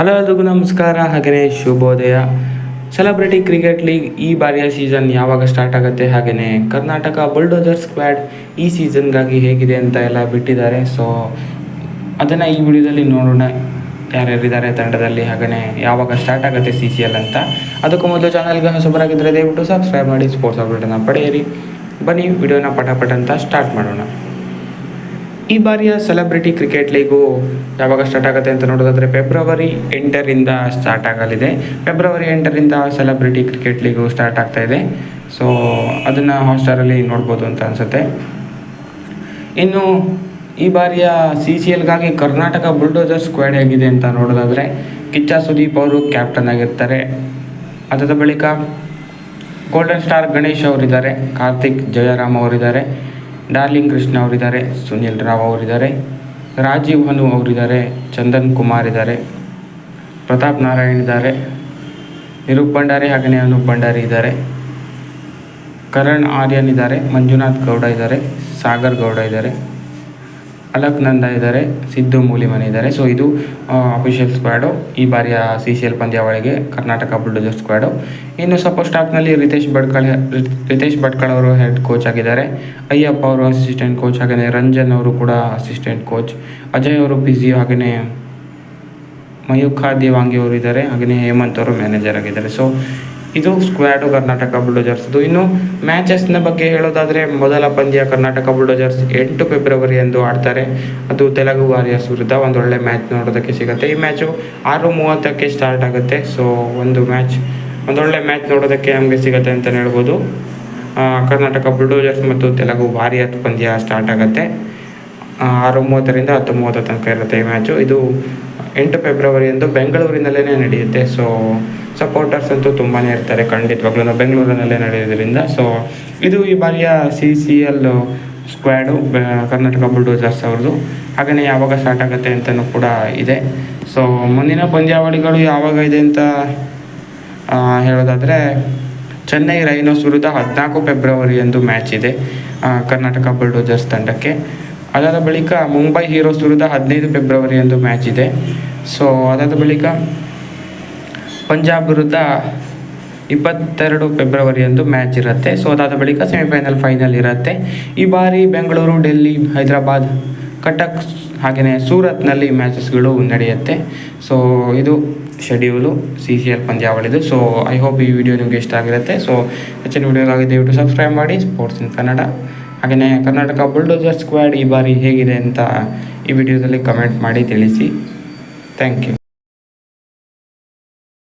Hello ಎಲ್ರಿಗೂ ನಮಸ್ಕಾರ, ಹಾಗೆಯೇ ಶುಭೋದಯ. ಸೆಲೆಬ್ರಿಟಿ ಕ್ರಿಕೆಟ್ ಲೀಗ್ ಈ ಬಾರಿಯ ಸೀಸನ್ ಯಾವಾಗ ಸ್ಟಾರ್ಟ್ ಆಗುತ್ತೆ? ಹಾಗೆಯೇ ಕರ್ನಾಟಕ ಬುಲ್ಡೋಜರ್ ಸ್ಕ್ವಾಡ್ ಈ ಸೀಸನ್ಗಾಗಿ ಹೇಗಿದೆ ಅಂತ ಎಲ್ಲ ಬಿಟ್ಟಿದ್ದಾರೆ. ಸೊ ಅದನ್ನು ಈ ವಿಡಿಯೋದಲ್ಲಿ ನೋಡೋಣ. ಯಾರ್ಯಾರಿದ್ದಾರೆ ತಂಡದಲ್ಲಿ? ಹಾಗೆಯೇ ಯಾವಾಗ ಸ್ಟಾರ್ಟ್ ಆಗುತ್ತೆ ಸಿ ಸಿ ಎಲ್ ಅಂತ. ಅದಕ್ಕೂ ಮೊದಲು ಚಾನಲ್ಗೆ ಹೊಸಬರಾಗಿದ್ದರೆ ದಯವಿಟ್ಟು ಸಬ್ಸ್ಕ್ರೈಬ್ ಮಾಡಿ ಸ್ಪೋರ್ಟ್ಸ್ ಅಪ್ಡೇಟನ್ನು ಪಡೆಯಿರಿ. ಬನ್ನಿ, ವಿಡಿಯೋನ ಪಟ ಪಟ ಅಂತ ಸ್ಟಾರ್ಟ್ ಮಾಡೋಣ. ಈ ಬಾರಿಯ ಸೆಲೆಬ್ರಿಟಿ ಕ್ರಿಕೆಟ್ ಲೀಗು ಯಾವಾಗ ಸ್ಟಾರ್ಟ್ ಆಗುತ್ತೆ ಅಂತ ನೋಡೋದಾದರೆ ಫೆಬ್ರವರಿ ಎಂಟರಿಂದ ಸ್ಟಾರ್ಟ್ ಆಗಲಿದೆ. ಫೆಬ್ರವರಿ ಎಂಟರಿಂದ ಸೆಲೆಬ್ರಿಟಿ ಕ್ರಿಕೆಟ್ ಲೀಗು ಸ್ಟಾರ್ಟ್ ಆಗ್ತಾ ಇದೆ. ಸೊ ಅದನ್ನು ಹಾಟ್ಸ್ಟಾರಲ್ಲಿ ನೋಡ್ಬೋದು ಅಂತ ಅನಿಸುತ್ತೆ. ಇನ್ನು ಈ ಬಾರಿಯ ಸಿ ಸಿ ಎಲ್ಗಾಗಿ ಕರ್ನಾಟಕ ಬುಲ್ಡೋಜರ್ ಸ್ಕ್ವಾಡ್ ಆಗಿದೆ ಅಂತ ನೋಡೋದಾದರೆ ಕಿಚ್ಚ ಸುದೀಪ್ ಅವರು ಕ್ಯಾಪ್ಟನ್ ಆಗಿರ್ತಾರೆ. ಅದಾದ ಬಳಿಕ ಗೋಲ್ಡನ್ ಸ್ಟಾರ್ ಗಣೇಶ್ ಅವರಿದ್ದಾರೆ, ಕಾರ್ತಿಕ್ ಜಯರಾಮ್ ಅವರಿದ್ದಾರೆ. ಡಾರ್ಲಿಂಗ್ ಕೃಷ್ಣ ಅವರಿದ್ದಾರೆ, ಸುನಿಲ್ ರಾವ್ ಅವರಿದ್ದಾರೆ, ರಾಜೀವ್ ಹನು ಅವರಿದ್ದಾರೆ, ಚಂದನ್ ಕುಮಾರ್ ಇದ್ದಾರೆ, ಪ್ರತಾಪ್ ನಾರಾಯಣ್ ಇದ್ದಾರೆ, ನಿರೂಪ್ ಭಂಡಾರಿ ಹಾಗೆಯೇ ಅನೂಪ್ ಭಂಡಾರಿ ಇದ್ದಾರೆ, ಕರಣ್ ಆರ್ಯನ್ ಇದ್ದಾರೆ, ಮಂಜುನಾಥ್ ಗೌಡ ಇದ್ದಾರೆ, ಸಾಗರ್ ಗೌಡ ಇದ್ದಾರೆ. ಅಲಕ್ ನಂದ ಇದ್ದಾರೆ, ಸಿದ್ದು ಮೂಲಿಮನಿ ಇದ್ದಾರೆ. ಸೊ ಇದು ಅಫಿಷಿಯಲ್ ಸ್ಕ್ವಾಡು ಈ ಬಾರಿಯ ಸಿ ಸಿ ಎಲ್ ಪಂದ್ಯಾವಳಿಗೆ ಕರ್ನಾಟಕ ಬುಲ್ಡೋಜರ್ ಸ್ಕ್ವಾಡು ಇನ್ನು ಸಪೋರ್ಟ್ ಸ್ಟಾಫ್ನಲ್ಲಿ ರಿತೇಶ್ ಭಟ್ಕಳ ರಿತೇಶ್ ಭಟ್ಕಳ ಅವರು ಹೆಡ್ ಕೋಚ್ ಆಗಿದ್ದಾರೆ. ಅಯ್ಯಪ್ಪ ಅವರು ಅಸಿಸ್ಟೆಂಟ್ ಕೋಚ್ ಹಾಗೆಯೇ ರಂಜನ್ ಅವರು ಕೂಡ ಅಸಿಸ್ಟೆಂಟ್ ಕೋಚ್ ಅಜಯ್ ಅವರು ಬಿಸಿ ಹಾಗೆಯೇ ಮಯೂಖಾ ದೇವಾಂಗಿ ಅವರು ಇದ್ದಾರೆ. ಹಾಗೆಯೇ ಹೇಮಂತ್ ಅವರು ಮ್ಯಾನೇಜರ್ ಆಗಿದ್ದಾರೆ. ಸೊ ಇದು ಸ್ಕ್ವಾಡು ಕರ್ನಾಟಕ ಬುಲ್ಡೋಜರ್ಸ್ದು ಇನ್ನು ಮ್ಯಾಚಸ್ನ ಬಗ್ಗೆ ಹೇಳೋದಾದರೆ ಮೊದಲ ಪಂದ್ಯ ಕರ್ನಾಟಕ ಬುಲ್ಡೋಜರ್ಸ್ ಎಂಟು ಫೆಬ್ರವರಿ ಎಂದು ಆಡ್ತಾರೆ. ಅದು ತೆಲುಗು ವಾರಿಯರ್ಸ್ ವಿರುದ್ಧ ಒಂದು ಮ್ಯಾಚ್ ನೋಡೋದಕ್ಕೆ ಸಿಗುತ್ತೆ. ಈ ಮ್ಯಾಚು ಆರು ಮೂವತ್ತಕ್ಕೆ ಸ್ಟಾರ್ಟ್ ಆಗುತ್ತೆ. ಸೊ, ಒಂದು ಮ್ಯಾಚ್, ಒಂದೊಳ್ಳೆ ಮ್ಯಾಚ್ ನೋಡೋದಕ್ಕೆ ನಮಗೆ ಸಿಗುತ್ತೆ ಅಂತಲೇ ಹೇಳ್ಬೋದು. ಕರ್ನಾಟಕ ಬುಲ್ಡೋಜರ್ಸ್ ಮತ್ತು ತೆಲುಗು ವಾರಿಯರ್ಸ್ ಪಂದ್ಯ ಸ್ಟಾರ್ಟ್ ಆಗುತ್ತೆ. ಆರು ಮೂವತ್ತರಿಂದ ಹತ್ತು ಮೂವತ್ತು ತನಕ ಇರುತ್ತೆ ಈ ಮ್ಯಾಚು. ಇದು ಎಂಟು ಫೆಬ್ರವರಿಯಂದು ಬೆಂಗಳೂರಿನಲ್ಲೇ ನಡೆಯುತ್ತೆ. ಸೊ ಸಪೋರ್ಟರ್ಸ್ ಅಂತೂ ತುಂಬಾ ಇರ್ತಾರೆ ಖಂಡಿತವಾಗ್ಲೂ. ಬೆಂಗಳೂರಿನಲ್ಲೇ ನಡೆಯೋದ್ರಿಂದ ಸೊ ಇದು ಈ ಬಾರಿಯ C C L squad Karnataka bulldozers ಅವ್ರದ್ದು. ಹಾಗೆಯೇ ಯಾವಾಗ ಸ್ಟಾರ್ಟ್ ಆಗುತ್ತೆ ಅಂತಲೂ ಕೂಡ ಇದೆ. ಸೊ ಮುಂದಿನ ಪಂದ್ಯಾವಳಿಗಳು ಯಾವಾಗ ಇದೆ ಅಂತ ಹೇಳೋದಾದರೆ, ಚೆನ್ನೈ ರೈನೋಸ್ ವಿರುದ್ಧ ಹದಿನಾಲ್ಕು ಫೆಬ್ರವರಿಯಂದು ಮ್ಯಾಚ್ ಇದೆ ಕರ್ನಾಟಕ ಬುಲ್ಡೋಜರ್ಸ್ ತಂಡಕ್ಕೆ. ಅದಾದ ಬಳಿಕ ಮುಂಬೈ ಹೀರೋಸ್ ವಿರುದ್ಧ ಹದಿನೈದು ಫೆಬ್ರವರಿಯಂದು ಮ್ಯಾಚ್ ಇದೆ. ಸೊ ಅದಾದ ಬಳಿಕ ಪಂಜಾಬ್ ವಿರುದ್ಧ ಇಪ್ಪತ್ತೆರಡು ಫೆಬ್ರವರಿಯಂದು ಮ್ಯಾಚ್ ಇರುತ್ತೆ. ಸೊ ಅದಾದ ಬಳಿಕ ಸೆಮಿಫೈನಲ್ ಫೈನಲ್ ಇರುತ್ತೆ. ಈ ಬಾರಿ ಬೆಂಗಳೂರು, ಡೆಲ್ಲಿ, ಹೈದರಾಬಾದ್, ಕಟಕ್ ಹಾಗೆಯೇ ಸೂರತ್ನಲ್ಲಿ ಮ್ಯಾಚಸ್ಗಳು ನಡೆಯುತ್ತೆ. ಸೊ ಇದು ಶೆಡ್ಯೂಲು ಸಿ ಸಿ ಎಲ್ ಪಂದ್ಯಾವಳಿದು. ಸೊ ಐ ಹೋಪ್ ಈ ವಿಡಿಯೋ ನಿಮಗೆ ಇಷ್ಟ ಆಗಿರುತ್ತೆ. ಸೊ ಹೆಚ್ಚಿನ ವಿಡಿಯೋಗಾಗಿ ದಯವಿಟ್ಟು ಸಬ್ಸ್ಕ್ರೈಬ್ ಮಾಡಿ. ಸ್ಪೋರ್ಟ್ಸ್ ಇನ್ ಕನ್ನಡ ಹಾಗೆಯೇ ಕರ್ನಾಟಕ ಬುಲ್ಡೋಜರ್ ಸ್ಕ್ವಾಡ್ ಈ ಬಾರಿ ಹೇಗಿದೆ ಅಂತ ಈ ವಿಡಿಯೋದಲ್ಲಿ ಕಮೆಂಟ್ ಮಾಡಿ ತಿಳಿಸಿ. Thank you